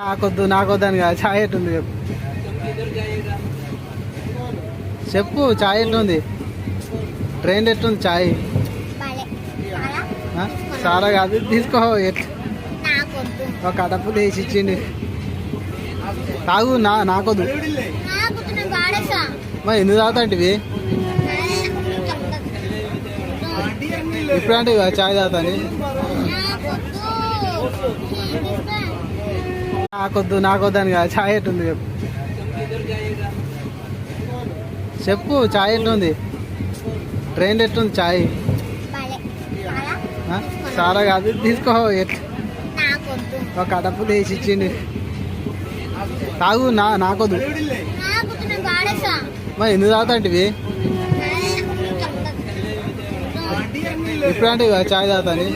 నాకొద్దు నాకొద్దు అని కాదు. ఛాయ్ ఎట్టుంది చెప్పు. చెప్పు ఛాయ్ ఎట్లుంది? ట్రైన్ ఎట్లుంది ఛాయ్? చాలా కాదు. తీసుకో ఒక కడపు తీసి ఇచ్చింది తాగు నా నాకొద్దు. మరి ఎందుకు తాగుతాంటివి? ఇప్పుడు అంటే ఛాయ్ తాగుతాని నాకొద్దు నాకొద్దని అని కాదు. ఛాయ్ ఎట్టుంది చెప్పు. చెప్పు ఛాయ్ ఎట్లుంది? ట్రైన్ ఎట్లుంది ఛాయ్? చాలా కాదు. తీసుకో ఎట్లా ఒక కడపు తీసి ఇచ్చింది తాగు నా నాకొద్దు. మరి ఎందుకు తాగుతాంటివి? ఇప్పుడు అంటే ఛాయ్ తాగుతాని